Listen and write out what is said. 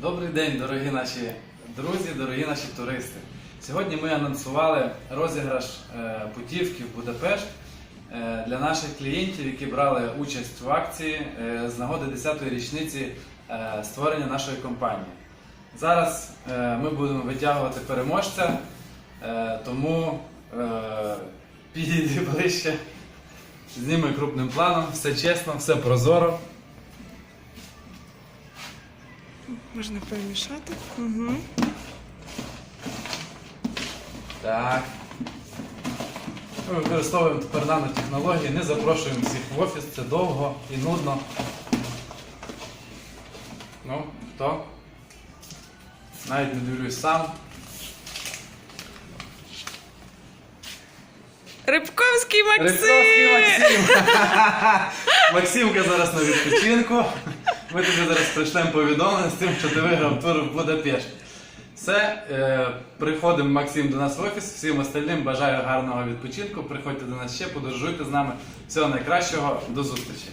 Добрий день, дорогі наші друзі, дорогі наші туристи. Сьогодні ми анонсували розіграш е, путівки в Будапешт е, для наших клієнтів, які брали участь в акції е, з нагоди 10-ї річниці створення нашої компанії. Зараз ми будемо витягувати переможця, тому підійди ближче, зніми крупним планом, все чесно, все прозоро. Можна перемішати. Угу. Так. Ми використовуємо тепер нанотехнології, не запрошуємо всіх в офіс, це довго і нудно. Ну, хто? Навіть не дивлюсь сам. Рибковський Максим! Рибковський Максим! Максимка зараз на відпочинку. Ми тобі зараз прийшлемо повідомлення з тим, що ти виграв тур в Будапешт. Все, е, приходимо Максим до нас в офіс. Всім остальним бажаю гарного відпочинку. Приходьте до нас ще, подорожуйте з нами. Всього найкращого, до зустрічі!